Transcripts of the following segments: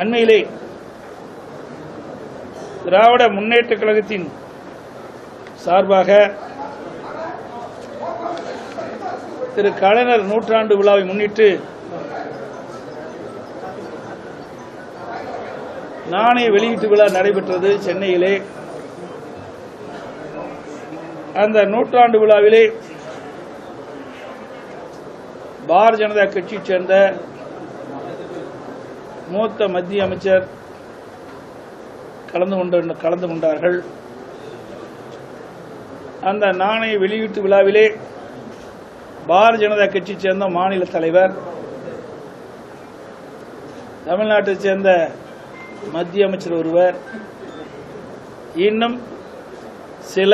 அண்மையிலே திராவிட முன்னேற்ற கழகத்தின் சார்பாக திரு கலைஞர் நூற்றாண்டு விழாவை முன்னிட்டு நாணய வெளியீட்டு விழா நடைபெற்றது சென்னையிலே. அந்த நூற்றாண்டு விழாவிலே பாரதிய ஜனதா கட்சியைச் சேர்ந்த மூத்த மத்திய அமைச்சர் கலந்து கொண்டு கலந்து கொண்டார்கள். அந்த நாணய வெளியீட்டு விழாவிலே பாரதிய ஜனதா கட்சி சேர்ந்த மாநில தலைவர் தமிழ்நாட்டை சேர்ந்த மத்திய அமைச்சர் ஒருவர் இன்னும் சில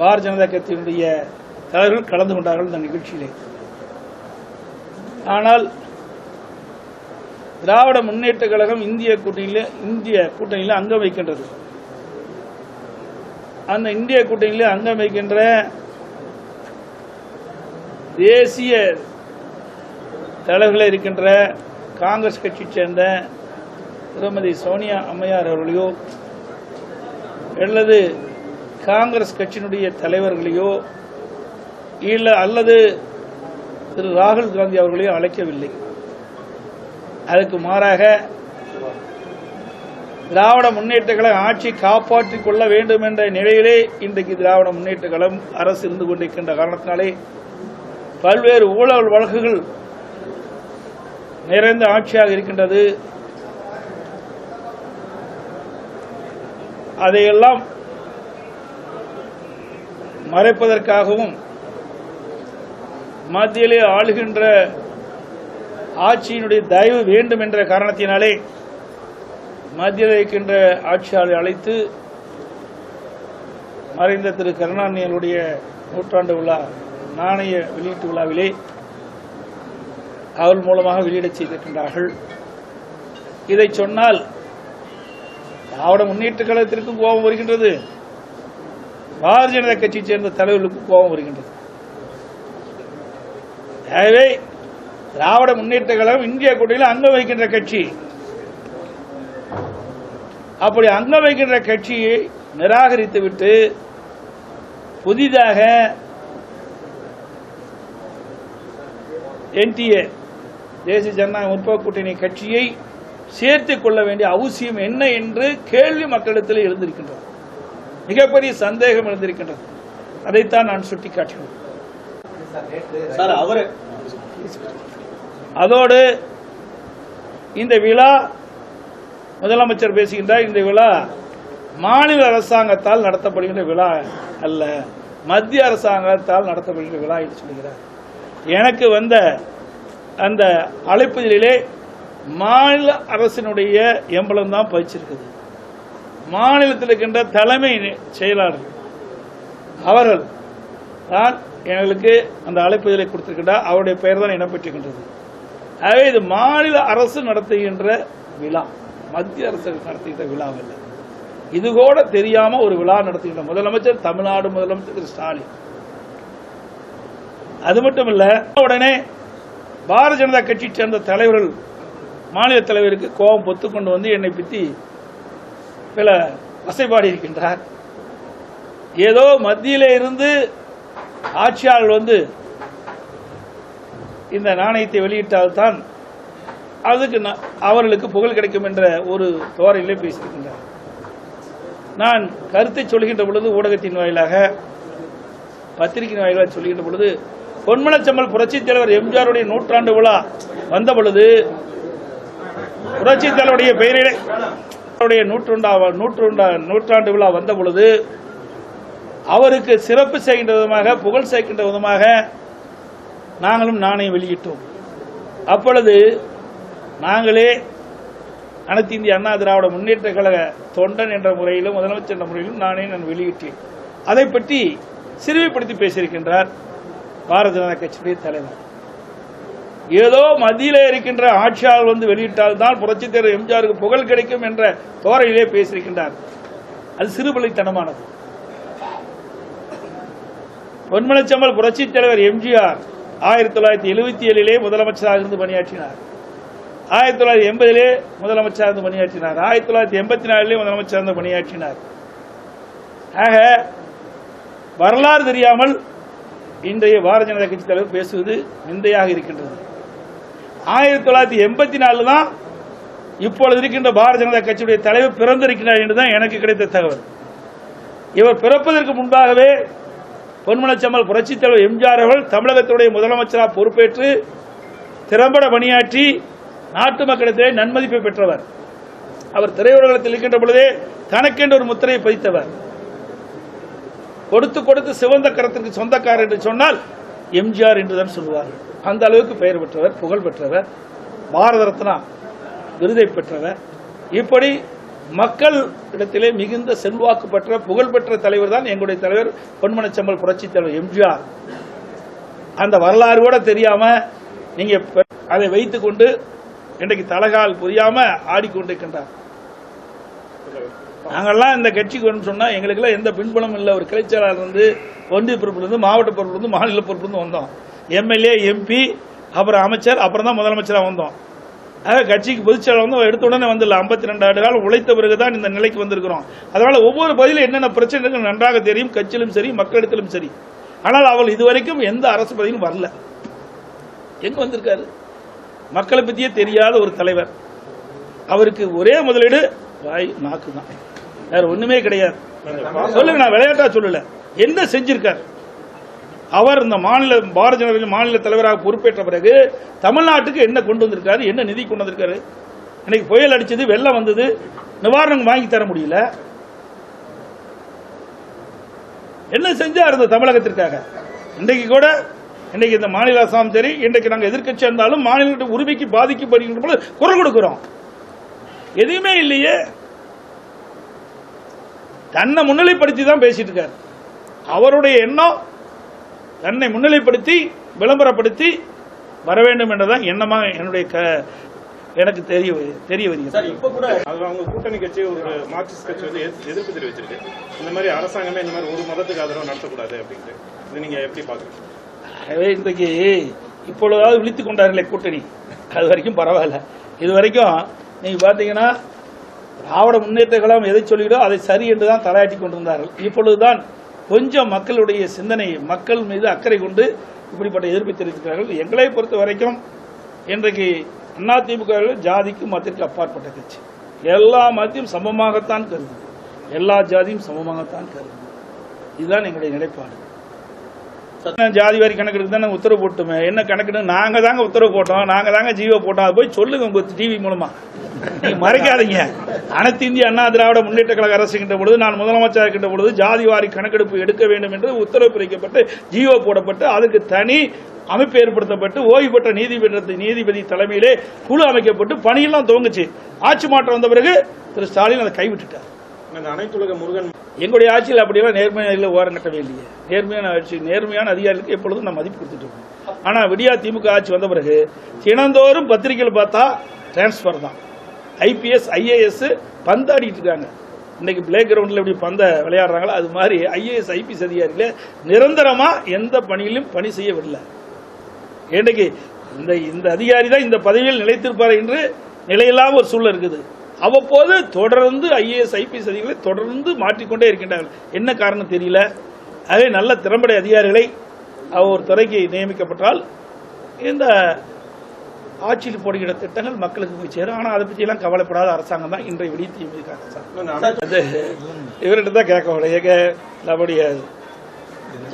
பாரதிய ஜனதா கட்சியினுடைய தலைவர்கள் கலந்து கொண்டார்கள் இந்த நிகழ்ச்சியிலே. ஆனால் திராவிட முன்னேற்ற கழகம் இந்திய கூட்டணியில் இந்திய கூட்டணியில் அங்கம் வைக்கின்றது. அந்த இந்திய கூட்டணியில் அங்கம் வைக்கின்ற தேசிய தலைவர்களில் இருக்கின்ற காங்கிரஸ் கட்சி சேர்ந்த திருமதி சோனியா அம்மையார் அவர்களையோ அல்லது காங்கிரஸ் கட்சியினுடைய தலைவர்களையோ இல்லை அல்லது திரு ராகுல் காந்தி அவர்களையோ அழைக்கவில்லை. அதற்கு மாறாக திராவிட முன்னேற்ற கழகம் ஆட்சி காப்பாற்றிக் கொள்ள வேண்டும் என்ற நிலையிலே இன்றைக்கு திராவிட முன்னேற்ற கழகம் அரசு இருந்து கொண்டிருக்கின்ற காரணத்தினாலே பல்வேறு ஊழல் வழக்குகள் நிறைந்த ஆட்சியாக இருக்கின்றது. அதையெல்லாம் மறைப்பதற்காகவும் மத்தியிலே ஆளுகின்ற ஆட்சியினுடைய தயவு வேண்டும் என்ற காரணத்தினாலே மத்தியில் இருக்கின்ற ஆட்சியாளரை அழைத்து மறைந்த திரு கருணாநிதியினுடைய நூற்றாண்டு விழா நாணய வெளியீட்டு விழாவிலே அவள் மூலமாக வெளியிடச் செய்திருக்கின்றார்கள். இதை சொன்னால் திராவிட முன்னேற்ற கழகத்திற்கும் கோபம் வருகின்றது. பாரதிய ஜனதா கட்சியைச் சேர்ந்த தலைவர்களுக்கும் கோபம் வருகின்றது. எனவே திராவிட முன்னேற்ற கழகம் இந்திய கூட்டணியில் அங்கம் வகிக்கின்ற கட்சி. அப்படி அங்கம் வகிக்கின்ற கட்சியை நிராகரித்துவிட்டு புதிதாக என்டிஏ தேசிய ஜனநாயக முற்போக்கு கூட்டணி கட்சியை சேர்த்துக் கொள்ள வேண்டிய அவசியம் என்ன என்று கேள்வி மக்களிடத்தில் எழுந்திருக்கின்றது. மிகப்பெரிய சந்தேகம் எழுந்திருக்கின்றது. அதைத்தான் நான் சுட்டிக்காட்டினேன் சார் அவரு அதோடு இந்த விழா முதலமைச்சர் பேசுகின்றார் இந்த விழா மாநில அரசாங்கத்தால் நடத்தப்படுகின்ற விழா அல்ல மத்திய அரசாங்கத்தால் நடத்தப்படுகின்ற விழா என்று சொல்கிறார். எனக்கு வந்த அந்த அழைப்புகளிலே மாநில அரசினுடைய எம்பளம் தான் பதிச்சிருக்குது. மாநிலத்தில் இருக்கின்ற தலைமை செயலாளர் அவர்கள் தான் எங்களுக்கு அந்த அழைப்புகளை கொடுத்திருக்கின்றார். அவருடைய பெயர் தான் இடம்பெற்றிருக்கின்றது ஆகவே இது மாநில அரசு நடத்துகின்ற விழா. மத்திய அரசு நடத்துகின்ற விழாவல்ல. இது கூட தெரியாம ஒரு விழா நடத்துகின்ற முதலமைச்சர் தமிழ்நாடு முதலமைச்சர் திரு ஸ்டாலின். அது மட்டும் இல்லை உடனே பாரதிய ஜனதா கட்சியை சேர்ந்த தலைவர்கள் மாநில தலைவருக்கு கோபம் பொத்துக்கொண்டு வந்து என்னை பற்றி சில வசைபாடி இருக்கின்றார். ஏதோ மத்தியில் இருந்து ஆட்சியாளர் வந்து இந்த நாணயத்தை வெளியிட்டால்தான் அதுக்கு அவர்களுக்கு புகழ் கிடைக்கும் என்ற ஒரு தோரையிலே பேசியிருக்கின்றார். நான் கருத்தை சொல்கின்ற பொழுது ஊடகத்தின் வாயிலாக பத்திரிகையின் வாயிலாக சொல்கின்ற பொழுது பொன்மனச்சம்மல் புரட்சித் தலைவர் எம்ஜிஆருடைய நூற்றாண்டு விழா வந்த பொழுது புரட்சித் தலைவருடைய பெயரிலே நூற்றுண்டா நூற்றுண்டா நூற்றாண்டு விழா வந்த பொழுது அவருக்கு சிறப்பு செய்கின்ற விதமாக புகழ் சேர்க்கின்ற விதமாக நாங்களும் நாணயம் வெளியிட்டோம். அப்பொழுது நாங்களே அனைத்து இந்திய அண்ணா திராவிட முன்னேற்ற கழக தொண்டன் என்ற முறையிலும் முதலமைச்சர் என்ற முறையிலும் நானே நான் வெளியிட்டேன். அதை பற்றி சிறுமைப்படுத்தி பேசியிருக்கின்றார் பாரதிய ஜனதா கட்சியுடைய தலைவர். ஏதோ மத்தியில் இருக்கின்ற ஆட்சியாளர் வந்து வெளியிட்டால் தான் புரட்சித் தலைவர் எம்ஜிஆருக்கு புகழ் கிடைக்கும் என்ற தோரையிலே பேசியிருக்கின்றார். அது சிறுபிள்ளைத்தனமானது. பொன்மலைச்சம்பல் புரட்சித் தலைவர் எம்ஜிஆர் ஆயிரத்தி தொள்ளாயிரத்தி எழுபத்தி ஏழிலே முதலமைச்சராக இருந்து பணியாற்றினார். ஆயிரத்தி தொள்ளாயிரத்தி எண்பதிலே முதலமைச்சராக இருந்து பணியாற்றினார். ஆயிரத்தி தொள்ளாயிரத்தி எண்பத்தி நாலுலேயே முதலமைச்சராக இருந்து பணியாற்றினார். ஆக வரலாறு தெரியாமல் இன்றைய பாரதிய ஜனதா கட்சி தலைவர் பேசுவது நிந்தையாக இருக்கின்றது. ஆயிரத்தி தொள்ளாயிரத்தி எண்பத்தி நாலு தான் இப்பொழுது இருக்கின்ற பாரதிய ஜனதா கட்சியுடைய தலைவர் பிறந்திருக்கிறார் என்றுதான் எனக்கு கிடைத்த தகவல். இவர் பிறப்பதற்கு முன்பாகவே பொன்மனச்சம்மல் புரட்சித் தலைவர் எம்ஜிஆர் அவர்கள் தமிழகத்துடைய முதலமைச்சராக பொறுப்பேற்று திறம்பட பணியாற்றி நாட்டு மக்களிடத்திலே நன்மதிப்பை பெற்றவர். அவர் திரையுலகத்தில் இருக்கின்ற பொழுதே தனக்கென்று ஒரு முத்திரையை பதித்தவர். கொடுத்து கொடுத்து சிவந்த கரத்திற்கு சொந்தக்காரர் என்று சொன்னால் எம்ஜிஆர் என்றுதான் சொல்லுவார்கள். அந்த அளவுக்கு பெயர் பெற்றவர் புகழ் பெற்றவர் பாரத ரத்னா விருதை பெற்றவர். இப்படி மக்கள் இடத்திலே மிகுந்த செல்வாக்கு பெற்ற புகழ்பெற்ற தலைவர் தான் எங்களுடைய தலைவர் பொன்மனச்சம்பல் புரட்சி தலைவர் எம்ஜிஆர். அந்த வரலாறு கூட தெரியாம நீங்க அதை வைத்துக்கொண்டு இன்றைக்கு தலகால் புரியாம ஆடிக்கொண்டிருக்கின்றார். நாங்கள்லாம் இந்த கட்சிக்கு வரணும்னு சொன்னா எங்களுக்கெல்லாம் எந்த பின்புலமும் இல்லை. ஒரு கிளைச்சலாளர் இருந்து ஒன்றிய பொறுப்பிலிருந்து மாவட்ட பொறுப்புலேருந்து மாநில பொறுப்பிலிருந்து வந்தோம். எம்எல்ஏ எம்பி அப்புறம் அமைச்சர் அப்புறம் தான் முதலமைச்சராக வந்தோம். ஆக கட்சிக்கு பொதுச்செயலாளர் வந்து எடுத்த உடனே வந்துடல. ஐம்பத்தி ரெண்டு ஆண்டு காலம் உழைத்த பிறகு தான் இந்த நிலைக்கு வந்திருக்கிறோம். அதனால ஒவ்வொரு பதிலும் என்னென்ன பிரச்சனைகள் நன்றாக தெரியும் கட்சியிலும் சரி மக்களிடத்திலும் சரி. ஆனால் அவள் இதுவரைக்கும் எந்த அரசு பதவியும் வரல. எங்க வந்திருக்காரு? மக்களை பத்தியே தெரியாத ஒரு தலைவர். அவருக்கு ஒரே முதலீடு வாய் நாக்கு தான் வேற ஒண்ணுமே கிடையாது. சொல்லுங்க நான் விளையாட்டா சொல்லல. என்ன செஞ்சிருக்கார்? அவர் இந்த மாநில பாரதிய ஜனதா மாநில தலைவராக பொறுப்பேற்ற பிறகு தமிழ்நாட்டுக்கு என்ன கொண்டு வந்திருக்காரு என்ன நிதி கொண்டு வந்திருக்காரு? இன்னைக்கு புயல் அடிச்சது வெள்ளம் வந்தது நிவாரணம் வாங்கி தர முடியல. என்ன செஞ்சார் இந்த தமிழகத்திற்காக? இன்றைக்கு கூட இன்னைக்கு இந்த மாநில அரசாங்கம் சரி இன்றைக்கு நாங்கள் எதிர்க்கட்சி இருந்தாலும் மாநில உரிமைக்கு பாதிக்கப்படுகின்ற போல குரல் கொடுக்கிறோம். எதுவுமே இல்லையே. தன்னை முன்னிலைப்படுத்தி தான் பேசிட்டு இருக்காரு. அவருடைய எண்ணம் தன்னை முன்னிலைப்படுத்தி விளம்பரப்படுத்தி வர வேண்டும் என்றதான் எண்ணமாக என்னுடைய க- எனக்கு தெரிய தெரிய வருகிறது. சார் இப்ப கூட அது அவங்க கூட்டணி கட்சி ஒரு மார்க்சிஸ்ட் கட்சி வந்து எதிர்ப்பு தெரிவிச்சிருக்கு. இந்த மாதிரி அரசாங்கமே இந்த மாதிரி ஒரு மதத்துக்கு ஆதரவு நடத்தக்கூடாது அப்படின்ட்டு. இது நீங்க எப்படி பாக்குறீங்க ஆகவே இன்றைக்கு இப்பொழுதாவது விழித்துக் கொண்டார்களே கூட்டணி. அது வரைக்கும் பரவாயில்ல. இது வரைக்கும் நீங்க பாத்தீங்கன்னா திராவிட முன்னேற்ற கழகம் எதை சொல்லிடோ அதை சரி என்று தான் தலையாட்டி கொண்டிருந்தார்கள். இப்பொழுதுதான் கொஞ்சம் மக்களுடைய சிந்தனை மக்கள் மீது அக்கறை கொண்டு இப்படிப்பட்ட எதிர்ப்பை தெரிவித்திருக்கிறார்கள். எங்களை பொறுத்த வரைக்கும் இன்றைக்கு அதிமுக ஜாதிக்கும் மதத்திற்கு அப்பாற்பட்ட கட்சி. எல்லா மதத்தையும் சமமாகத்தான் கருது எல்லா ஜாதியும் சமமாகத்தான் கருது இதுதான் எங்களுடைய நிலைப்பாடு. ஜாதி வாரி கணக்கெடுக்கு தானே உத்தரவு போட்டுமே. என்ன கணக்குன்னு நாங்க தாங்க உத்தரவு போட்டோம். நாங்க தாங்க ஜீவோ போட்டோம். அது போய் சொல்லுங்க உங்க டிவி மூலமா. மறைக்காதீங்க. அனைத்து இந்திய அண்ணா திராவிட முன்னேற்ற கழக அரசு இருக்கின்ற பொழுது நான் முதலமைச்சர் இருக்கின்ற பொழுது ஜாதி வாரி கணக்கெடுப்பு எடுக்க வேண்டும் என்று உத்தரவு பிரிக்கப்பட்டு ஜீவோ போடப்பட்டு அதுக்கு தனி அமைப்பு ஏற்படுத்தப்பட்டு ஓய்வு பெற்ற நீதிபதி நீதிபதி தலைமையிலே குழு அமைக்கப்பட்டு பணியெல்லாம் துவங்குச்சு. ஆட்சி மாற்றம் வந்த பிறகு திரு ஸ்டாலின் அதை கைவிட்டுட்டார். அனைத்துலக முருகன் எங்களுடைய ஆட்சியில் அப்படியெல்லாம் நேர்மையில் ஓரம் கட்டவே இல்லையே. நேர்மையான ஆட்சி நேர்மையான அதிகாரிகளுக்கு எப்பொழுதும் நான் மதிப்பு கொடுத்துட்டு இருக்கோம் ஆனால் விடியா திமுக ஆட்சி வந்த பிறகு தினந்தோறும் பத்திரிகையில் பார்த்தா டிரான்ஸ்ஃபர் தான். ஐபிஎஸ் ஐஏஎஸ் பந்தாடிட்டு இருக்காங்க. இன்னைக்கு பிளே கிரவுண்டில் எப்படி பந்த விளையாடுறாங்களோ அது மாதிரி ஐஏஎஸ் ஐபிஎஸ் அதிகாரியில் நிரந்தரமாக எந்த பணியிலும் பணி செய்யவில்லை இன்றைக்கு இந்த இந்த அதிகாரி தான் இந்த பதவியில் நிலைத்திருப்பார் என்று நிலையில்லாம ஒரு சூழல் இருக்குது. அவ்வப்போது தொடர்ந்து ஐஏஎஸ் ஐபிஎஸ் அதிகாரிகளை தொடர்ந்து மாற்றிக்கொண்டே இருக்கின்றார்கள். என்ன காரணம் தெரியல? அதே நல்ல திறம்பட அதிகாரிகளை ஒரு துறைக்கு நியமிக்கப்பட்டால் இந்த ஆட்சியில் போடுகிற திட்டங்கள் மக்களுக்கு போய் சேரும். ஆனால் அதை பற்றியெல்லாம் கவலைப்படாத அரசாங்கம் தான் இன்றைய அது இவர்கிட்ட தான் கேட்க முடியும். கேட்க முடியாது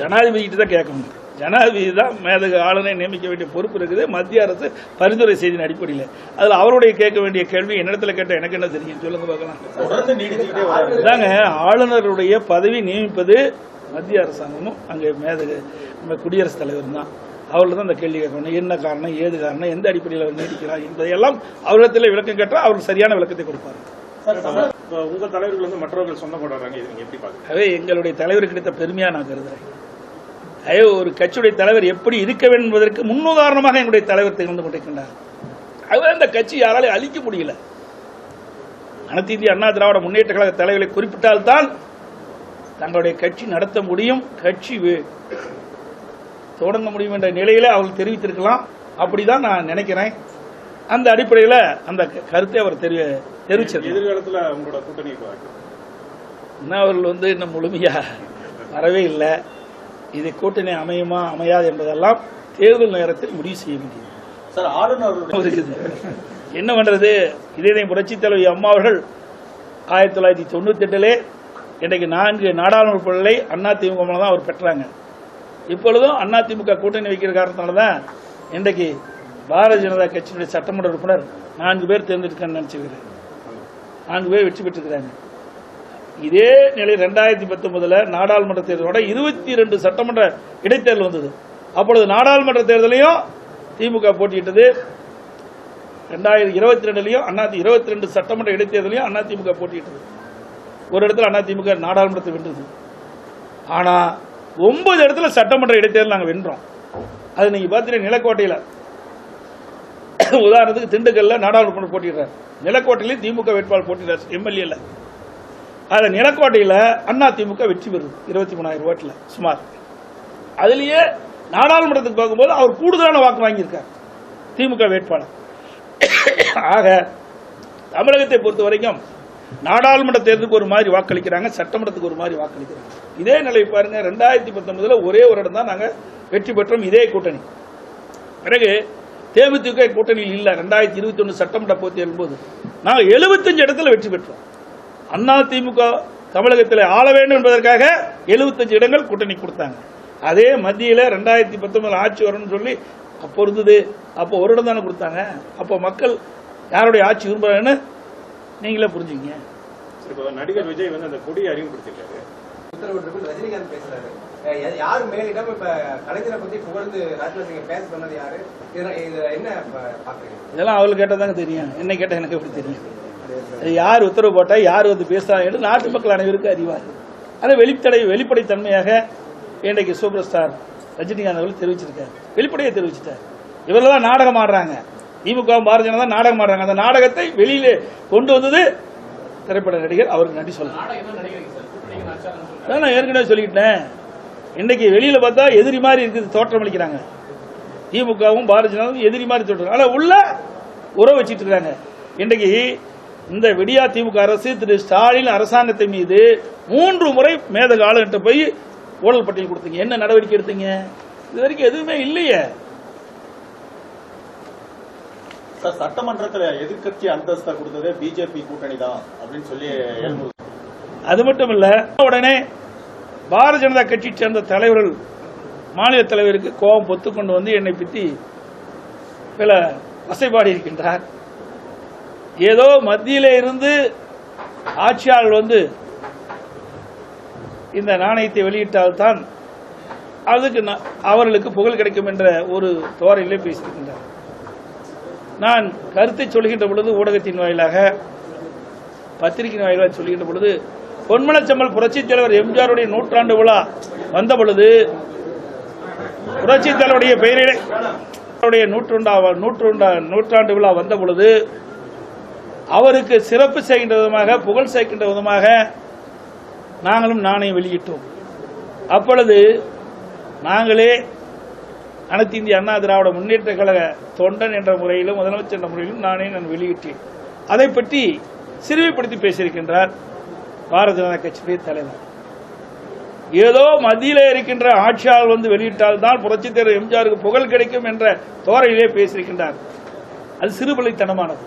ஜனாதிபதிகிட்ட தான் கேட்கணும் ஜனாதிபதி தான் மேதக ஆளுநரை நியமிக்க வேண்டிய பொறுப்பு இருக்குது. மத்திய அரசு பரிந்துரை செய்தியின் அடிப்படையில். அதில் அவருடைய கேட்க வேண்டிய கேள்வி என்னிடத்துல கேட்ட எனக்கு என்ன தெரியும்? சொல்லுங்க பார்க்கலாம். இதாங்க ஆளுநருடைய பதவி நியமிப்பது மத்திய அரசாங்கமும் அங்கே மேதக நம்ம குடியரசுத் தலைவர் தான். அவர்கிட்ட தான் இந்த கேள்வி கேட்கணும். என்ன காரணம் ஏது காரணம் எந்த அடிப்படையில் அவர் நீடிக்கிறார் என்பதையெல்லாம் அவரிடத்தில் விளக்கம் கேட்டால் அவர் சரியான விளக்கத்தை கொடுப்பார். சார் தமிழ் இப்ப உங்க தலைவர்கள் வந்து மற்றவர்கள் அதே எங்களுடைய தலைவருக்கு கிடைத்த பெருமையா நான் கருதுறேன். ஒரு கட்சியுடைய தலைவர் எப்படி இருக்க வேண்டும் என்பதற்கு முன்னுதாரணமாக எங்களுடைய தலைவர் திகழ்ந்து கொண்டிருக்கின்றார். அதுவே அந்த கட்சி யாராலையும் அழிக்க முடியல. அனைத்து இந்திய அண்ணா திராவிட முன்னேற்ற கழக தலைவர்களை குறிப்பிட்டால்தான் தங்களுடைய கட்சி நடத்த முடியும் கட்சி தொடங்க முடியும் என்ற நிலையில அவர்கள் தெரிவித்திருக்கலாம். அப்படிதான் நான் நினைக்கிறேன். அந்த அடிப்படையில் அந்த கருத்தை அவர் தெரி தெரிவிச்சிருக்கார் எதிர்காலத்துல உங்களோட கூட்டணி இன்னும் அவர்கள் வந்து இன்னும் முழுமையா வரவே இல்லை. இது கூட்டணி அமையுமா அமையாது என்பதெல்லாம் தேர்தல் நேரத்தில் முடிவு செய்ய வேண்டியது. சார் ஆளுநர் என்ன பண்றது? இதே புரட்சி தலைவி அம்மா அவர்கள் ஆயிரத்தி தொள்ளாயிரத்தி தொண்ணூத்தி எட்டிலே இன்றைக்கு நான்கு நாடாளுமன்ற பொருளை அதிமுக தான் அவர் பெற்றாங்க. இப்பொழுதும் அதிமுக கூட்டணி வைக்கிற காரணத்தினால தான் இன்றைக்கு பாரதிய ஜனதா கட்சியினுடைய சட்டமன்ற உறுப்பினர் நான்கு பேர் தேர்ந்தெடுக்கணும்னு நினைச்சிருக்கிறேன் நான்கு பேர் வெற்றி பெற்றிருக்கிறாங்க. இதே நிலை ரெண்டாயிரத்தி பத்தொன்பதுல நாடாளுமன்ற தேர்தலோட இருபத்தி ரெண்டு சட்டமன்ற இடைத்தேர்தல் வந்தது. அப்பொழுது நாடாளுமன்ற தேர்தலையும் திமுக போட்டியிட்டது. ரெண்டாயிரத்தி இருபத்தி ரெண்டுலையும் அண்ணா இருபத்தி ரெண்டு சட்டமன்ற இடைத்தேர்தலையும் அதிமுக போட்டியிட்டது. ஒரு இடத்துல அதிமுக நாடாளுமன்றத்தை வென்றது. ஆனா ஒன்பது இடத்துல சட்டமன்ற இடைத்தேர்தல் நாங்கள் வென்றோம். அது நீங்க பார்த்தீங்கன்னா நிலக்கோட்டையில. உதாரணத்துக்கு திண்டுக்கல்ல நாடாளுமன்றம் போட்டிடுறார் நிலக்கோட்டையிலையும் திமுக வேட்பாளர் போட்டிடுறார் எம்எல்ஏல. அதில் நிலக்கோட்டையில அண்ணா திமுக வெற்றி பெறுது. இருபத்தி மூணாயிரம் ஓட்டுல சுமார். அதுலயே நாடாளுமன்றத்துக்கு பார்க்கும்போது அவர் கூடுதலான வாக்கு வாங்கியிருக்கார். திமுக வேட்பாளர். ஆக தமிழகத்தை பொறுத்த வரைக்கும் நாடாளுமன்ற தேர்தலுக்கு ஒரு மாதிரி வாக்களிக்கிறாங்க சட்டமன்றத்துக்கு ஒரு மாதிரி வாக்களிக்கிறாங்க. இதே நிலை பாருங்க ரெண்டாயிரத்தி பத்தொன்பதுல ஒரே ஒரு இடம் தான் நாங்க வெற்றி பெற்றோம் இதே கூட்டணி. பிறகு தேமுதிக கூட்டணியில் இல்ல ரெண்டாயிரத்தி இருபத்தி ஒன்று சட்டமன்ற போது நாங்கள் எழுபத்தஞ்சு இடத்துல வெற்றி பெற்றோம். அண்ணா திமுக தமிழகத்தில் ஆள வேண்டும் என்பதற்காக 75 இடங்கள் கூட்டணி கொடுத்தாங்க. அதே மத்தியில ரெண்டாயிரத்தி பத்தொன்பதுல ஆட்சி வரும்னு சொல்லி அப்போ இருந்தது. அப்போ ஒரு இடம் தானே கொடுத்தாங்க. அப்போ மக்கள் யாருடைய ஆட்சி விரும்புறாங்கன்னு நீங்களே புரிஞ்சுங்க சரி, இப்போ நடிகர் விஜய் வந்து அந்த கொடியை அறிமுகப்படுத்திருக்காரு உத்தரவிட்டிருக்கும் ரஜினிகாந்த் பேசுறாரு. யார் மேலிடம்? இப்ப கலைஞரை பத்தி புகழ்ந்து ராஜ்நாத் சிங் பேச சொன்னது யாரு? என்ன பாக்குறீங்க இதெல்லாம் அவளுக்கு கேட்டால் தாங்க தெரியும். என்ன கேட்டால் எனக்கு எப்படி தெரியும்? யார் உத்தரவு போட்டா யார் வந்து பேசுறாங்க என்று நாட்டு மக்கள் அனைவருக்கும் அறிவார். அதை வெளிப்படை வெளிப்படைத்தன்மையாக இன்றைக்கு சூப்பர் ஸ்டார் ரஜினிகாந்த் அவர்கள் தெரிவிச்சிருக்காரு. வெளிப்படையை தெரிவிச்சிட்டார். இவரெல்லாம் நாடகம் ஆடுறாங்க. திமுக பாரதிய ஜனதா நாடகம் ஆடுறாங்க. அந்த நாடகத்தை வெளியிலே கொண்டு வந்தது திரைப்பட நடிகர். அவருக்கு நன்றி அதான் நான் ஏற்கனவே சொல்லிட்டேன். இன்னைக்கு வெளியில பார்த்தா எதிரி மாதிரி இருக்குது தோற்றம் அளிக்கிறாங்க. திமுகவும் பாரதிய ஜனதாவும் எதிரி மாதிரி தோற்றம். ஆனா உள்ள உறவு வச்சிட்டு இருக்காங்க. இன்றைக்கு இந்த விடியா திமுக அரசு திரு ஸ்டாலின் அரசாங்கத்தை மீது மூன்று முறை மேதக ஆளுகிட்ட போய் ஊழல் பட்டியல் கொடுத்தீங்க. என்ன நடவடிக்கை எடுத்தீங்க? இது வரைக்கும் எதுவுமே இல்லையே. சார் சட்டமன்றத்துல எதிர்க்கட்சி அந்தஸ்தை கொடுத்ததே பிஜேபி கூட்டணி தான் அப்படின்னு சொல்லி அது மட்டும் இல்ல உடனே பாரதிய ஜனதா கட்சியை சேர்ந்த தலைவர்கள் மாநில தலைவருக்கு கோபம் பொத்து கொண்டு வந்து என்னை பற்றி சில வசைபாடி இருக்கின்றார் ஏதோ மத்தியில் இருந்து ஆட்சியாளர் வந்து இந்த நாணயத்தை வெளியிட்டால்தான் அதுக்கு அவர்களுக்கு புகழ் கிடைக்கும் என்ற ஒரு தோரையிலே பேசியிருக்கின்றார். நான் கருத்தை சொல்கின்ற பொழுது ஊடகத்தின் வாயிலாக பத்திரிகை வாயிலாக சொல்கின்ற பொழுது பொன்மலச்சம்மல் புரட்சித் தலைவர் எம்ஜிஆருடைய நூற்றாண்டு விழா வந்த பொழுது புரட்சித் தலைவருடைய பெயரிலே நூற்றுண்டா நூற்றுண்டா நூற்றாண்டு விழா வந்த பொழுது அவருக்கு சிறப்பு செய்கின்ற விதமாக புகழ் சேர்க்கின்ற விதமாக நாங்களும் நாணயம் வெளியிட்டோம். அப்பொழுது நாங்களே அனைத்து இந்திய அண்ணா திராவிட முன்னேற்ற கழக தொண்டன் என்ற முறையிலும் முதலமைச்சர் என்ற முறையிலும் நானே நான் வெளியிட்டேன். அதை பற்றி சிறுமைப்படுத்தி பேசியிருக்கின்றார் பாரதிய ஜனதா கட்சியுடைய தலைவர். ஏதோ மத்தியில் இருக்கின்ற ஆட்சியாளர் வந்து வெளியிட்டால் தான் புரட்சித் தலைவர் எம்ஜிஆருக்கு புகழ் கிடைக்கும் என்ற தோரையிலே பேசியிருக்கின்றார். அது சிறுபிள்ளைத்தனமானது.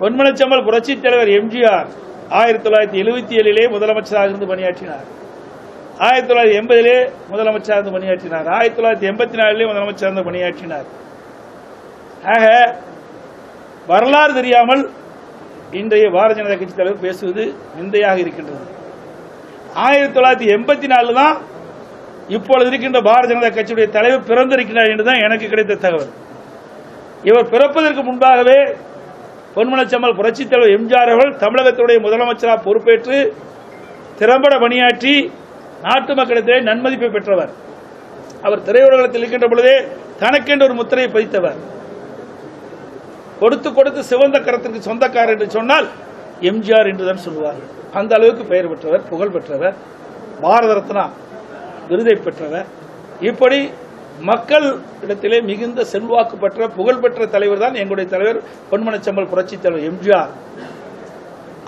பொன்மனச்சம்பல் புரட்சித் தலைவர் எம்ஜிஆர் ஆயிரத்தி தொள்ளாயிரத்தி எழுபத்தி ஏழிலே முதலமைச்சராக இருந்து பணியாற்றினார். ஆயிரத்தி தொள்ளாயிரத்தி எண்பதிலே முதலமைச்சராக இருந்து பணியாற்றினார். ஆயிரத்தி தொள்ளாயிரத்தி எண்பத்தி நாலிலே முதலமைச்சராக இருந்து பணியாற்றினார். ஆக வரலாறு தெரியாமல் இன்றைய பாரதிய ஜனதா கட்சி தலைவர் பேசுவது நிந்தையாக இருக்கின்றது. ஆயிரத்தி தொள்ளாயிரத்தி எண்பத்தி நாலு தான் இப்பொழுது இருக்கின்ற பாரதிய ஜனதா கட்சியுடைய தலைவர் பிறந்திருக்கிறார் என்றுதான் எனக்கு கிடைத்த தகவல். இவர் பிறப்பதற்கு முன்பாகவே பொன்மனச்செம்மல் புரட்சித் தலைவர் எம்ஜிஆர் அவர்கள் தமிழகத்துடைய முதலமைச்சராக பொறுப்பேற்று திறம்பட பணியாற்றி நாட்டு மக்களிடையே நன்மதிப்பை பெற்றவர். அவர் திரையுலகத்தில் இருக்கின்ற பொழுதே தனக்கென்று ஒரு முத்திரையை பதித்தவர். கொடுத்து கொடுத்து சிவந்த கரத்திற்கு சொந்தக்காரர் என்று சொன்னால் எம்ஜிஆர் என்றுதான் சொல்லுவார் அந்த அளவுக்கு பெயர் பெற்றவர் புகழ் பெற்றவர் பாரத ரத்னா விருதை பெற்றவர். இப்படி மக்கள் இடத்திலே மிகுந்த செல்வாக்கு பெற்ற புகழ்பெற்ற தலைவர் தான் எங்களுடைய தலைவர் பொன்மனச்சம்பல் புரட்சி தலைவர் எம்ஜிஆர்.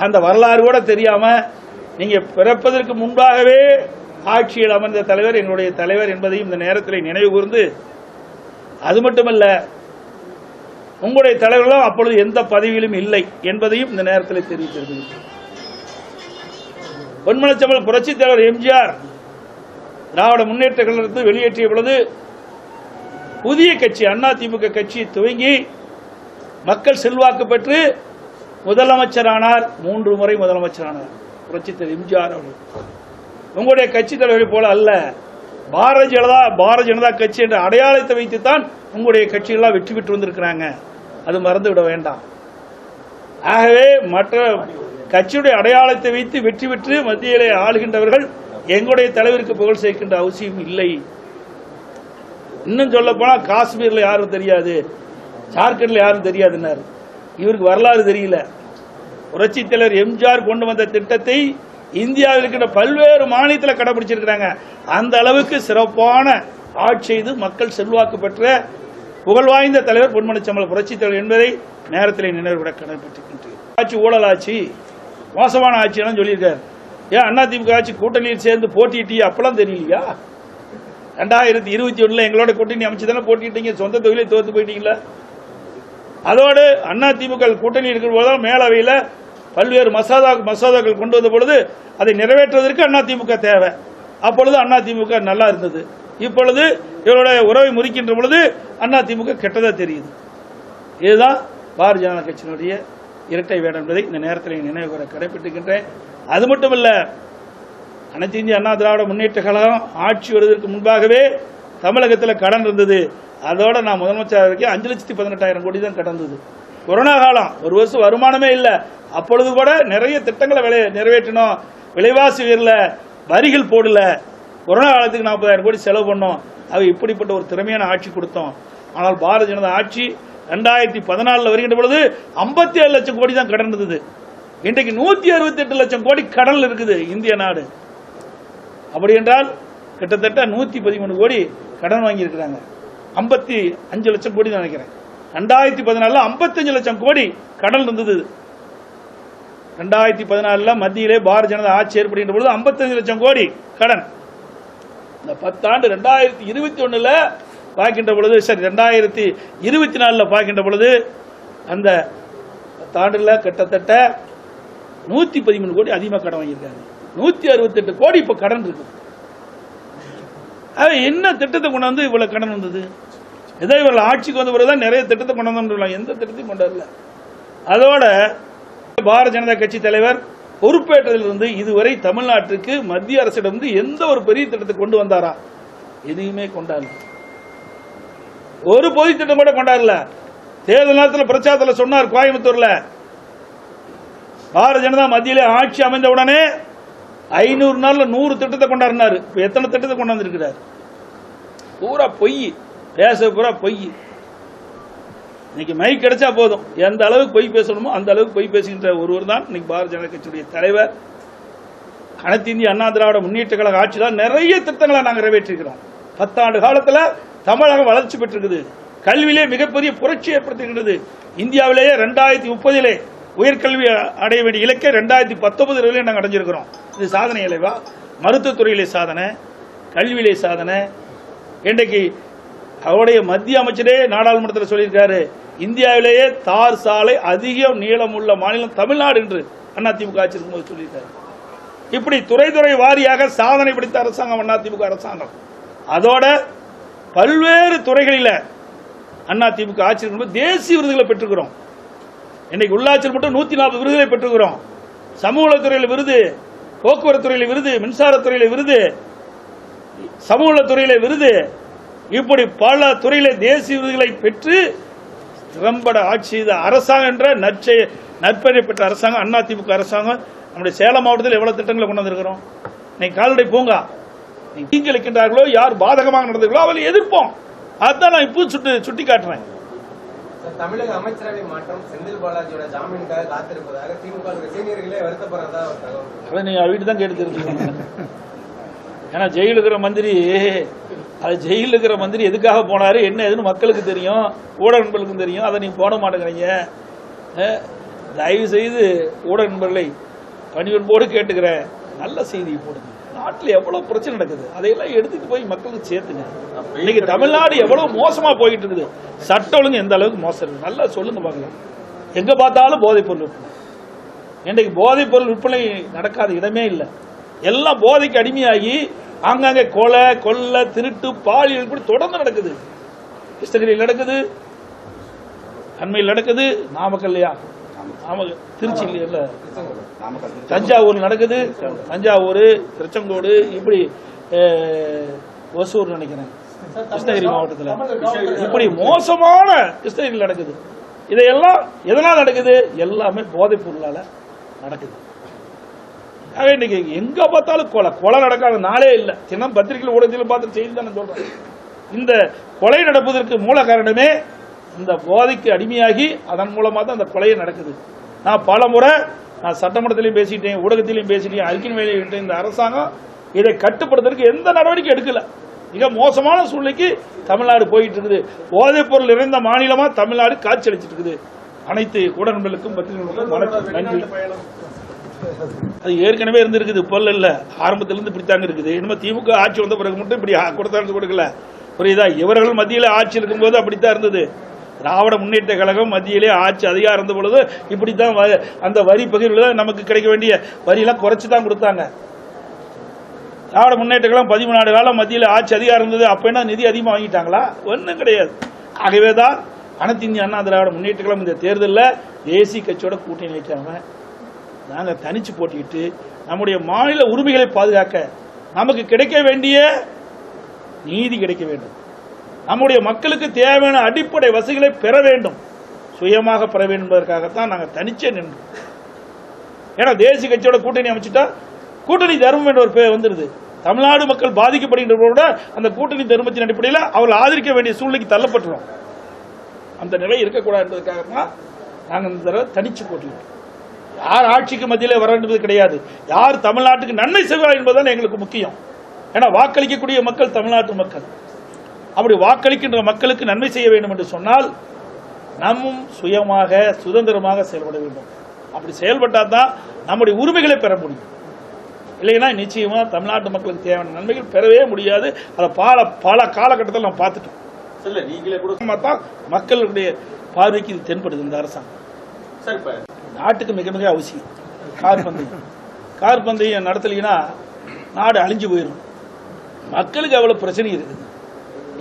அந்த வரலாறு கூட தெரியாம நீங்க பிறப்பதற்கு முன்பாகவே ஆட்சியில் அமர்ந்த தலைவர் எங்களுடைய தலைவர் என்பதையும் இந்த நேரத்தில் நினைவு கூர்ந்து அது மட்டுமல்ல உங்களுடைய தலைவர்களும் அப்பொழுது எந்த பதவியிலும் இல்லை என்பதையும் இந்த நேரத்தில் தெரிவித்திருக்கிறேன். பொன்மனச்சம்பல் புரட்சி தலைவர் எம்ஜிஆர் திராவிட முன்னேற்ற கழகத்தை வெளியேற்றிய பொழுது புதிய கட்சி அண்ணா திமுக கட்சி துவங்கி மக்கள் செல்வாக்கு பெற்று முதலமைச்சரானார். மூன்று முறை முதலமைச்சரானார். புரட்சி தலைவர் எம்ஜிஆர் அவர்கள். உங்களுடைய கட்சி தலைவரை போல அல்ல. பாரதிய ஜனதா பாரதிய ஜனதா கட்சி என்ற அடையாளத்தை வைத்துத்தான் உங்களுடைய கட்சிகள்லாம் வெற்றி பெற்று வந்திருக்கிறாங்க. அது மறந்து விட வேண்டாம். ஆகவே மற்ற கட்சியுடைய அடையாளத்தை வைத்து வெற்றி பெற்று மத்தியிலே ஆளுகின்றவர்கள் எங்களுடைய தலைவருக்கு புகழ் சேர்க்கின்ற அவசியம் இல்லை. இன்னும் சொல்ல போனா காஷ்மீர்ல யாரும் தெரியாது ஜார்க்கண்ட்ல யாரும் தெரியாதுன்னாரு. இவருக்கு வரலாறு தெரியல. புரட்சி தலைவர் எம்ஜிஆர் கொண்டு வந்த திட்டத்தை இந்தியாவில் இருக்கின்ற பல்வேறு மாநிலத்தில் கடைபிடிச்சிருக்கிறாங்க. அந்த அளவுக்கு சிறப்பான ஆட்சி செய்து மக்கள் செல்வாக்கு பெற்ற புகழ்வாய்ந்த தலைவர் பொன்மனச்சம்பள புரட்சி தலைவர் என்பதை நேரத்தில் நினைவுபட கடைபிடிக்கின்றேன். ஆட்சி ஊழல் ஆட்சி மோசமான ஆட்சி எல்லாம் சொல்லியிருக்காரு. ஏன் அதிமுக ஆட்சி கூட்டணியில் சேர்ந்து போட்டியிட்டீங்க அப்பெல்லாம் தெரியலையா? ரெண்டாயிரத்தி இருபத்தி ஒண்ணுல எங்களோட கூட்டணி அமைச்சு தானே போட்டிட்டீங்க? சொந்த தொகுதியிலே தோத்து போயிட்டீங்களா? அதோடு அண்ணா திமுக கூட்டணி இருக்கிற போதுதான் மேலவையில் பல்வேறு மசோதா மசோதாக்கள் கொண்டு வந்த பொழுது அதை நிறைவேற்றுவதற்கு அண்ணா திமுக தேவை. அப்பொழுது அண்ணா திமுக நல்லா இருந்தது. இப்பொழுது இவருடைய உறவை முறிக்கின்ற பொழுது அண்ணா திமுக கெட்டதா தெரியுது. இதுதான் பாரதிய ஜனதா கட்சியினுடைய இரட்டை வேடம் என்பதை இந்த நேரத்தில் நினைவு கூற கடைபிடிக்கின்றேன் அது மட்டுமல்ல அனைத்து இந்திய அண்ணா திராவிட முன்னேற்ற கழகம் ஆட்சி வருவதற்கு முன்பாகவே தமிழகத்தில் கடன் இருந்தது. அதோட நான் முதலமைச்சர் வரைக்கும் அஞ்சு லட்சத்தி பதினெட்டாயிரம் கோடி தான் கடந்தது கொரோனா காலம் ஒரு வருஷம் வருமானமே இல்லை. அப்பொழுது கூட நிறைய திட்டங்களை விளை நிறைவேற்றினோம். விலைவாசி உயரல வரிகள் போடல. கொரோனா காலத்துக்கு நாற்பதாயிரம் கோடி செலவு பண்ணோம். அது இப்படிப்பட்ட ஒரு திறமையான ஆட்சி கொடுத்தோம். ஆனால் பாரதிய ஜனதா ஆட்சி ரெண்டாயிரத்தி பதினாலில் வருகின்ற பொழுது ஐம்பத்தி ஏழு லட்சம் கோடி தான் கடன் இருந்தது. இன்றைக்கு நூத்தி அறுபத்தெட்டு லட்சம் கோடி கடல் இருக்குது இந்திய நாடு. அப்படி என்றால் கிட்டத்தட்ட நூத்தி பதிமூணு கோடி கடன் வாங்கியிருக்கிறாங்க. ஐம்பத்தி அஞ்சு லட்சம் கோடி தான் நினைக்கிறேன். ரெண்டாயிரத்தி பதினாலில் ஐம்பத்தஞ்சு லட்சம் கோடி கடன் இருந்தது. ரெண்டாயிரத்தி பதினாலுல மத்தியிலே பாரதிய ஜனதா ஆட்சி ஏற்படுகின்ற பொழுது ஐம்பத்தஞ்சு லட்சம் கோடி கடன். இந்த பத்தாண்டு ரெண்டாயிரத்தி இருபத்தி ஒண்ணுல பார்க்கின்ற பொழுது சரி ரெண்டாயிரத்தி இருபத்தி நாலுல பார்க்கின்ற பொழுது அந்த பத்தாண்டுல கிட்டத்தட்ட நூத்தி பதிமூணு கோடி அதிகமாக கடன் வாங்கியிருக்காங்க. நூத்தி அறுபத்தெட்டு கோடி இப்ப கடன் இருக்கு. அது என்ன திட்டத்தை கொண்டு வந்து இவ்வளவு கடன் வந்தது? ஏதோ இவர்கள் ஆட்சிக்கு வந்த பிறகுதான் நிறைய திட்டத்தை கொண்டு வந்து எந்த திட்டத்தையும் கொண்டு வரல. அதோட பாரதிய ஜனதா கட்சி தலைவர் பொறுப்பேற்றதிலிருந்து இதுவரை தமிழ்நாட்டுக்கு மத்திய அரசிடம் எந்த ஒரு பெரிய திட்டத்தை கொண்டு வந்தாரா? எதையுமே கொண்டாடல. ஒரு பொது திட்டம் கூட கொண்டாடல. தேர்தல் நேரத்தில் பிரச்சாரத்தில் சொன்னார் கோயம்புத்தூர்ல. பாரதிய ஜனதா மத்தியிலே ஆட்சி அமைந்த உடனே ஐநூறு நாள்ல நூறு திட்டத்தை கொண்டாடினாரு. இப்ப எத்தனை திட்டத்தை கொண்டாந்துருக்கிறார்? பூரா பொய். பேச பூரா பொய். இன்னைக்கு மைக் கிடைச்சா போதும். எந்த அளவுக்கு பொய் பேசணுமோ அந்த அளவுக்கு பொய் பேசுகின்ற ஒருவர் தான் இன்னைக்கு பாரதிய ஜனதா கட்சியுடைய தலைவர். அனைத்து இந்திய அண்ணா திராவிட முன்னேற்ற கழக ஆட்சியில் நிறைய திட்டங்களை நாங்கள் நிறைவேற்றிருக்கிறோம். பத்தாண்டு காலத்தில் தமிழகம் வளர்ச்சி பெற்றிருக்குது. கல்வியிலே மிகப்பெரிய புரட்சி ஏற்படுத்தியிருக்கிறது. இந்தியாவிலேயே ரெண்டாயிரத்தி முப்பதிலே உயர்கல்வி அடைய வேண்டிய இலக்கை ரெண்டாயிரத்தி பத்தொன்பது வரையிலும் நாங்கள் அடைஞ்சிருக்கிறோம். இது சாதனை இல்லைவா? மருத்துவத்துறையிலே சாதனை கல்வியிலே சாதனை. இன்றைக்கு அவருடைய மத்திய அமைச்சரே நாடாளுமன்றத்தில் சொல்லியிருக்காரு இந்தியாவிலேயே தார் சாலை அதிக உள்ள மாநிலம் தமிழ்நாடு என்று அதிமுக ஆட்சி இருக்கும்போது சொல்லியிருக்காரு. இப்படி துறை துறை வாரியாக சாதனை படைத்த அரசாங்கம் அதிமுக அரசாங்கம். அதோட பல்வேறு துறைகளில் அதிமுக ஆட்சி இருக்கும்போது தேசிய விருதுகளை பெற்றுக்கிறோம். இன்னைக்கு உள்ளாட்சியில் மட்டும் நூத்தி நாற்பது விருதுகளை பெற்றுக்கிறோம். சமூகத்துறையில் விருது போக்குவரத்து துறையில் விருது மின்சாரத்துறையில் விருது சமூக துறையில விருது. இப்படி பல துறையில தேசிய விருதுகளை பெற்று திறம்பட ஆட்சி செய்த அரசாங்கம் என்ற நற்செய நற்பெயரை பெற்ற அரசாங்கம் அண்ணா திமுக அரசாங்கம் நம்முடைய சேலம் மாவட்டத்தில் எவ்வளவு திட்டங்களை கொண்டு வந்திருக்கிறோம். இன்னைக்கு கால்நடை பூங்கா தீங்கிழைக்கின்றார்களோ யார் பாதகமாக நடந்தார்களோ அவளை எதிர்ப்போம். அதுதான் நான் இப்போ சுட்டி சுட்டி காட்டுறேன் தமிழக அமைச்சரவை மாற்றம் செந்தில் பாலாஜியோட ஜாமீனுக்காக காத்திருப்பதாக திமுக சீனியர்களே வருத்தப்படுறதா ஒரு தகவல். அதை நீங்க வீட்டு தான் கேட்டு தெரிஞ்சுக்கணும் ஏன்னா ஜெயிலுக்கு இருக்கிற மந்திரி அது ஜெயிலில் இருக்கிற மந்திரி எதுக்காக போனாரு என்ன ஏதுன்னு மக்களுக்கு தெரியும் ஊடக நண்பர்களுக்கும் தெரியும் அதை நீங்க போட மாட்டேங்கிறீங்க. தயவு செய்து ஊடக நண்பர்களை பணிவன்போடு கேட்டுக்கிறேன். நல்ல செய்தியை போடுங்க. நாட்டில் எவ்வளவு பிரச்சனை நடக்குது? அதையெல்லாம் எடுத்துட்டு போய் மக்களுக்கு சேர்த்துங்க. இன்னைக்கு தமிழ்நாடு எவ்வளவு மோசமா போயிட்டு இருக்குது? சட்ட ஒழுங்கு எந்த அளவுக்கு மோசம் இருக்கு நல்லா சொல்லுங்க பார்க்கலாம். எங்க பார்த்தாலும் போதைப் பொருள் விற்பனை. இன்றைக்கு போதைப் பொருள் விற்பனை நடக்காத இடமே இல்லை. எல்லாம் போதைக்கு அடிமையாகி ஆங்காங்கே கொலை கொள்ளை திருட்டு பாலியல் இப்படி தொடர்ந்து நடக்குது. கிருஷ்ணகிரியில் நடக்குது. அண்மையில் நடக்குது. நாமக்கல்லையா? நாமக்கல். திருச்சியில் தஞ்சாவூர் நடக்குது. தஞ்சாவூர் திருச்செங்கோடு இப்படி ஒசூர் நினைக்கிறேன். கிருஷ்ணகிரி மாவட்டத்தில். இப்படி மோசமான கிருஷ்ணகிரியில் நடக்குது. இதையெல்லாம் எதனால் நடக்குது? எல்லாமே போதைப் பொருளால நடக்குது. ஆக இன்னைக்கு எங்க பார்த்தாலும் கொலை. கொலை நடக்காத நாளே இல்லை. தினம் பத்திரிகையில் ஊடகத்தில் பார்த்து செய்தி தானே சொல்றேன். இந்த கொலை நடப்பதற்கு மூல காரணமே இந்த போதைக்கு அடிமையாகி அதன் மூலமாக தான் அந்த கொலையை நடக்குது. நான் பல முறை நான் சட்டமன்றத்திலையும் பேசிட்டேன் ஊடகத்திலையும் பேசிட்டேன் அறிக்கை வெளியிட்டேன் இந்த அரசாங்கம் இதை கட்டுப்படுத்துறதுக்கு எந்த நடவடிக்கை எடுக்கல. மிக மோசமான சூழ்நிலைக்கு தமிழ்நாடு போயிட்டு இருக்குது போதைப் பொருள் நிறைந்த மாநிலமா தமிழ்நாடு காட்சி அளிச்சிட்டு இருக்குது அனைத்து ஊடகங்களுக்கும் பத்திரிகைகளுக்கும் வணக்கம் நன்றி. அது ஏற்கனவே இருந்திருக்குது பொருள் இல்ல. ஆரம்பத்திலிருந்து இப்படித்தாங்க இருக்குது. இனிமே திமுக ஆட்சி வந்த பிறகு மட்டும் இப்படி கொடுத்தாங்க கொடுக்கல. புரியுதா? இவர்கள் மத்தியில் ஆட்சி இருக்கும்போது அப்படித்தான் இருந்தது. திராவிட முன்னேற்ற கழகம் மத்தியிலே ஆட்சி அதிகாரம் இருந்த பொழுது இப்படித்தான் வ- அந்த வரி பகிர்வுல நமக்கு கிடைக்க வேண்டிய வரியெல்லாம் குறைச்சி தான் கொடுத்தாங்க. திராவிட முன்னேற்ற கழகம் பதிமூணு காலம் மத்தியில் ஆட்சி அதிகாரம் இருந்தது அப்ப என்ன நிதி அதிகமாக வாங்கிட்டாங்களா? ஒன்றும் கிடையாது. ஆகவே தான் அனைத்து இந்திய அண்ணா திராவிட முன்னேற்ற கழகம் இந்த தேர்தலில் தேசிய கட்சியோட கூட்டணி வைக்காம நாங்கள் தனிச்சு போட்டிட்டு நம்முடைய மாநில உரிமைகளை பாதுகாக்க நமக்கு கிடைக்க வேண்டிய நீதி கிடைக்க வேண்டும். நம்முடைய மக்களுக்கு தேவையான அடிப்படை வசதிகளை பெற வேண்டும். சுயமாக பெற வேண்டும் என்பதற்காகத்தான் நாங்கள் தனிச்சே நின்றோம். ஏன்னா தேசிய கட்சியோட கூட்டணி அமைச்சிட்டா கூட்டணி தர்மம் என்ற ஒரு பேர் வந்துருது. தமிழ்நாடு மக்கள் பாதிக்கப்படுகின்றதோட அந்த கூட்டணி தர்மத்தின் அடிப்படையில் அவர்கள் ஆதரிக்க வேண்டிய சூழ்நிலைக்கு தள்ளப்பட்டுரும் அந்த நிலை இருக்கக்கூடாது என்பதற்காக தான் நாங்கள் இந்த தடவை தனிச்சு போட்டியிட்டோம் யார் ஆட்சிக்கு மத்தியில் வர வேண்டியது கிடையாது. யார் தமிழ்நாட்டுக்கு நன்மை செய்வார் என்பதுதான் எங்களுக்கு முக்கியம். ஏன்னா வாக்களிக்கக்கூடிய மக்கள் தமிழ்நாட்டு மக்கள். அப்படி வாக்களிக்கின்ற மக்களுக்கு நன்மை செய்ய வேண்டும் என்று சொன்னால் நம்மும் சுயமாக சுதந்திரமாக செயல்பட வேண்டும். அப்படி செயல்பட்டால் தான் நம்முடைய உரிமைகளை பெற முடியும். இல்லைன்னா நிச்சயமா தமிழ்நாட்டு மக்களுக்கு தேவையான நன்மைகள் பெறவே முடியாது. அதை பல பல காலகட்டத்தில் நம்ம பார்த்துட்டோம். இல்ல நீங்களே கூட தான் மக்களுடைய பார்வைக்கு இது தென்படுது இந்த அரசாங்கம். சார் இப்ப நாட்டுக்கு மிக மிக அவசியம். கார் பந்தயம். கார் பந்தயம் நடத்தலைன்னா நாடு அழிஞ்சு போயிடும். மக்களுக்கு எவ்வளவு பிரச்சனை இருக்குது.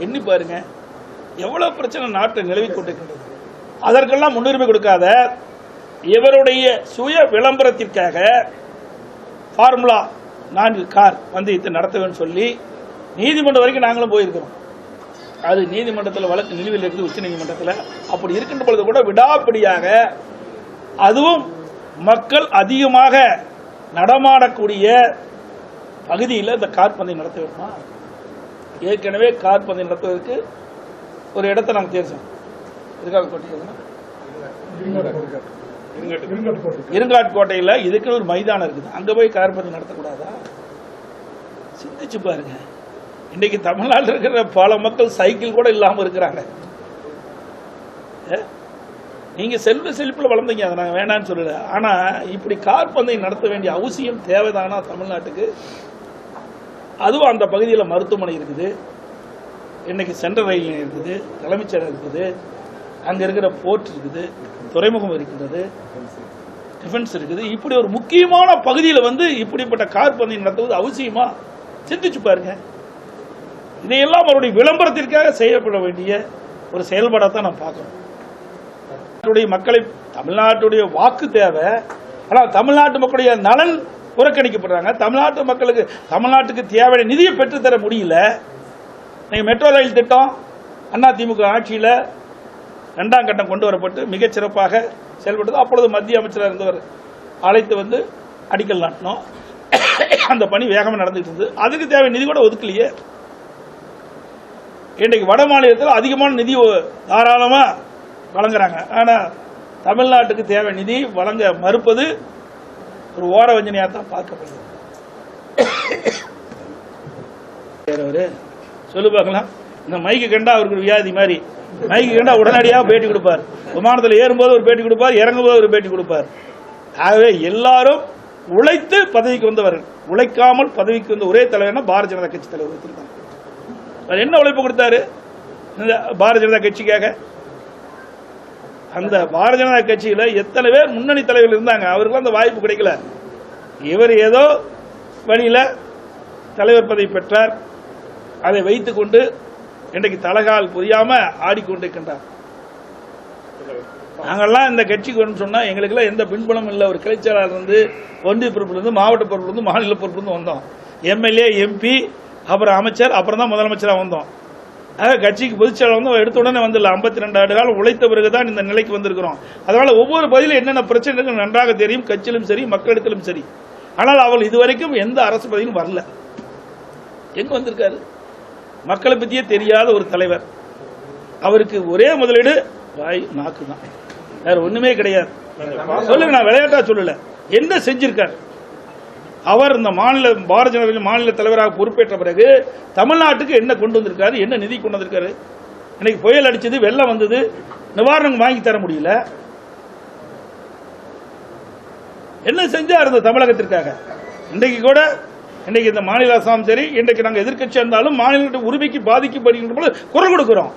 எண்ணி பாருங்க. எவ்வளவு பிரச்சனை நாட்டில் நிலவி கொண்டிருக்கின்றது அதற்கெல்லாம் முன்னுரிமை கொடுக்காத இவருடைய சுய விளம்பரத்திற்காக ஃபார்முலா நான்கு கார் பந்தயத்தை நடத்த சொல்லி நீதிமன்றம் வரைக்கும் நாங்களும் போயிருக்கிறோம். அது நீதிமன்றத்தில் வழக்கு நிலுவையில் இருக்குது உச்ச நீதிமன்றத்தில். அப்படி இருக்கின்ற பொழுது கூட விடாப்படியாக அதுவும் மக்கள் அதிகமாக நடமாடக்கூடிய பகுதியில் இந்த கார் பந்தயம் நடத்த வேண்டுமா? ஏற்கனவே கார் பந்தயம் நடத்துவதற்கு ஒரு இடத்த நாங்கள் தேர்ந்தோம் இருக்காக்கோட்டை எதுனா? இருங்காட்கோட்டையில் இதுக்குன்னு ஒரு மைதானம் இருக்குது. அங்கே போய் கார் பந்தயம் நடத்தக்கூடாதா? சிந்திச்சு பாருங்க. இன்னைக்கு தமிழ்நாட்டில் இருக்கிற பல மக்கள் சைக்கிள் கூட இல்லாமல் இருக்கிறாங்க. நீங்கள் நீங்க செல்வ செழிப்பில் வளர்ந்தீங்க அதை நாங்கள் வேணான்னு சொல்லல. ஆனால் இப்படி கார் பந்தயம் நடத்த வேண்டிய அவசியம் தேவைதானா தமிழ்நாட்டுக்கு? அதுவும் அந்த பகுதியில் மருத்துவமனை இருக்குது. இன்னைக்கு சென்ட்ரல் ரயில் நிலையம் இருக்குது தலைமைச் செயலகம் இருக்குது. அங்கே இருக்கிற போர்ட் இருக்குது துறைமுகம் இருக்கின்றது டிஃபென்ஸ் இருக்குது. இப்படி ஒரு முக்கியமான பகுதியில் வந்து இப்படிப்பட்ட கார் பந்தயம் நடத்துவது அவசியமா? சிந்திச்சு பாருங்க. இதையெல்லாம் அவருடைய விளம்பரத்திற்காக செய்யப்பட வேண்டிய ஒரு செயல்பாடாக தான் நான் பார்க்குறோம் தமிழ்நாட்டுடைய மக்களை தமிழ்நாட்டுடைய வாக்கு தேவை. ஆனால் தமிழ்நாட்டு மக்களுடைய நலன் புறக்கணிக்கப்படுறாங்க. தமிழ்நாட்டு மக்களுக்கு தமிழ்நாட்டுக்கு தேவையான நிதியை பெற்றுத்தர முடியல. நீங்கள் மெட்ரோ ரயில் திட்டம் அண்ணா திமுக ஆட்சியில் ரெண்டாம் கட்டம் கொண்டு வரப்பட்டு மிகச்சிறப்பாக செயல்பட்டது. அப்பொழுது மத்திய அமைச்சராக இருந்தவர் அழைத்து வந்து அடிக்கல் நாட்டினோம். அந்த பணி வேகமாக நடந்துகிட்டு இருந்தது. அதுக்கு தேவை நிதி கூட ஒதுக்கலையே. இன்றைக்கு வட மாநிலத்தில் அதிகமான நிதி தாராளமாக வழங்குறாங்க. ஆனால் தமிழ்நாட்டுக்கு தேவை நிதி வழங்க மறுப்பது ஒரு ஓர வஞ்சனையாக தான் பார்க்கப்படுது. அவரு சொல்லு பார்க்கலாம். இந்த மைக்கு கண்டா அவருக்கு ஒரு வியாதி மாதிரி. மைக்கு கண்டா உடனடியாக பேட்டி கொடுப்பார். விமானத்தில் ஏறும்போது ஒரு பேட்டி கொடுப்பார் இறங்கும்போது ஒரு பேட்டி கொடுப்பார். ஆகவே எல்லாரும் உழைத்து பதவிக்கு வந்தவர்கள். உழைக்காமல் பதவிக்கு வந்த ஒரே தலைவர்னா பாரதிய ஜனதா கட்சி தலைவர் அவர் என்ன உழைப்பு கொடுத்தாரு? பாரதிய ஜனதா கட்சிக்காக? அந்த பாரதிய ஜனதா கட்சியில எத்தனை பேர் முன்னணி தலைவர்கள் இருந்தாங்க அவருக்குலாம் அந்த வாய்ப்பு கிடைக்கல. இவர் ஏதோ வழியில தலைவர் பதவி பெற்றார். அதை வைத்துக்கொண்டு இன்றைக்கு தலகால் புரியாம ஆடிக்கொண்டிருக்கின்றார். நாங்கள்லாம் இந்த கட்சிக்கு வரணும்னு சொன்னா எங்களுக்கெல்லாம் எந்த பின்புலமும் இல்லை. ஒரு கிளைச்சாளர் இருந்து ஒன்றிய பொறுப்பிலிருந்து மாவட்ட பொறுப்புலேருந்து மாநில பொறுப்பிலிருந்து வந்தோம். எம்எல்ஏ எம்பி அப்புறம் அமைச்சர் அப்புறம் தான் முதலமைச்சராக வந்தோம். ஆக கட்சிக்கு பொதுச்செயலாளர் வந்து எடுத்த உடனே வந்துடல ஐம்பத்தி ரெண்டு ஆண்டு காலம் உழைத்த பிறகு தான் இந்த நிலைக்கு வந்திருக்கிறோம். அதனால ஒவ்வொரு பதிலும் என்னென்ன பிரச்சனைகள் நன்றாக தெரியும் கட்சியிலும் சரி மக்களிடத்திலும் சரி. ஆனால் அவள் இதுவரைக்கும் எந்த அரசு பதவியும் வரல. எங்க வந்திருக்காரு? மக்களை பத்தியே தெரியாத ஒரு தலைவர். அவருக்கு ஒரே முதலீடு வாய் நாக்கு தான் வேற ஒண்ணுமே கிடையாது. சொல்லுங்க நான் விளையாட்டா சொல்லல. என்ன செஞ்சிருக்கார்? அவர் இந்த மாநில பாரதிய ஜனதா கட்சி மாநில தலைவராக பொறுப்பேற்ற பிறகு தமிழ்நாட்டுக்கு என்ன கொண்டு வந்திருக்காரு என்ன நிதி கொண்டு வந்திருக்காரு? இன்னைக்கு புயல் அடிச்சது வெள்ளம் வந்தது நிவாரணம் வாங்கி தர முடியல. என்ன செஞ்சார் இந்த தமிழகத்திற்காக? இன்றைக்கு கூட இன்னைக்கு இந்த மாநில அரசாங்கம் சரி இன்றைக்கு நாங்கள் எதிர்க்கட்சியா இருந்தாலும் மாநில உரிமைக்கு பாதிக்கப்படுகின்ற போது குரல் கொடுக்குறோம்.